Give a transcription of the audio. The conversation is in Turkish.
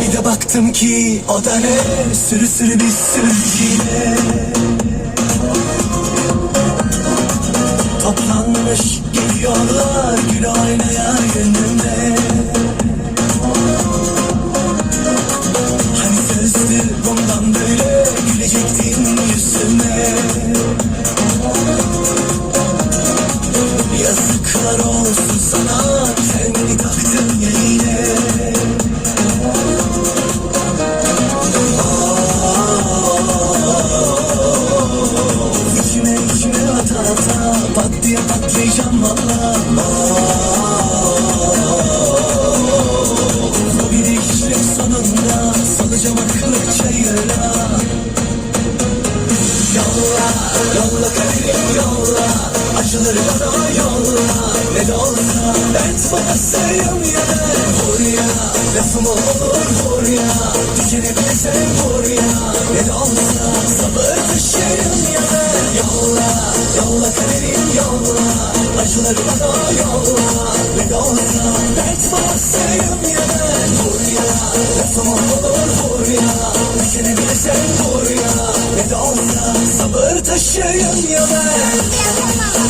Bir de baktım ki o da ne? Sürü sürü bir sürü yine şey. Patlayacağım valla Bu bir işlem sonunda Salacağım akıllı çayıra Yolla, yolla kaderim yolla. Acıları bana yolla. Ne de olsa dert bana sayım ya. Vur ya, lafım olur vur ya. Düşene bile sen vur ya Yolla, yolla kaderim yolla Acıları bana yolla Ne de olsa dert bana sayım ya Vur ya, lafım olur vur ya Düşene bile sen vur ya Ne de olsa sabır taşıyım ya ben